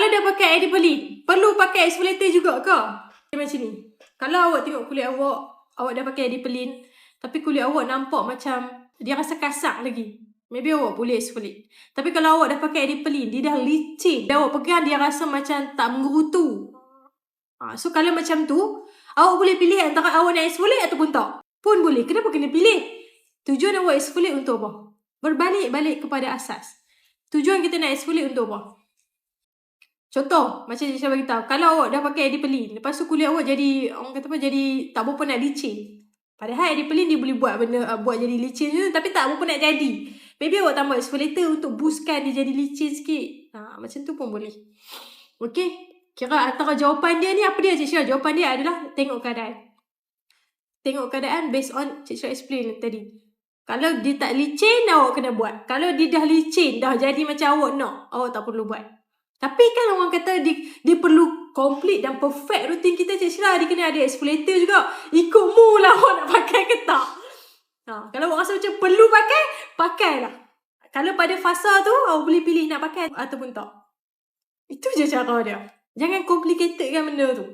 Kalau dah pakai adipelin, perlu pakai exfoliator juga ke? Macam ni. Kalau awak tengok kulit awak, awak dah pakai adipelin, tapi kulit awak nampak macam dia rasa kasar lagi. Maybe awak boleh exfoliate. Tapi kalau awak dah pakai adipelin, dia dah licin. Dia awak pegang, dia rasa macam tak mengerutu. Ha, so kalau macam tu, awak boleh pilih antara awak nak exfoliate ataupun tak. Pun boleh. Kenapa kena pilih? Tujuan awak exfoliate untuk apa? Berbalik-balik kepada asas. Tujuan kita nak exfoliate untuk apa? Contoh, macam saya bagi tahu, kalau awak dah pakai adipelin, lepas tu kulit awak jadi orang kata apa jadi tak berapa nak licin. Padahal adipelin dia boleh buat benda uh, buat jadi licin je tapi tak berapa nak jadi. Maybe awak tambah exfoliator untuk boostkan dia jadi licin sikit. Ha, macam tu pun boleh. Okey. Kira antara jawapan dia ni apa dia Cik Syirah? Jawapan dia adalah tengok keadaan. Tengok keadaan based on Cik Syirah explain tadi. Kalau dia tak licin, awak kena buat. Kalau dia dah licin, dah jadi macam awak nak, awak tak perlu buat. Tapi kan orang kata dia, dia perlu complete dan perfect rutin kita Cik Syirah. Dia kena ada exfoliator juga. Ikut mu lah awak nak pakai ke tak. Ha, kalau awak rasa macam perlu pakai, pakailah. Kalau pada fasa tu, awak boleh pilih nak pakai ataupun tak. Itu je cara dia. Jangan complicated kan benda tu.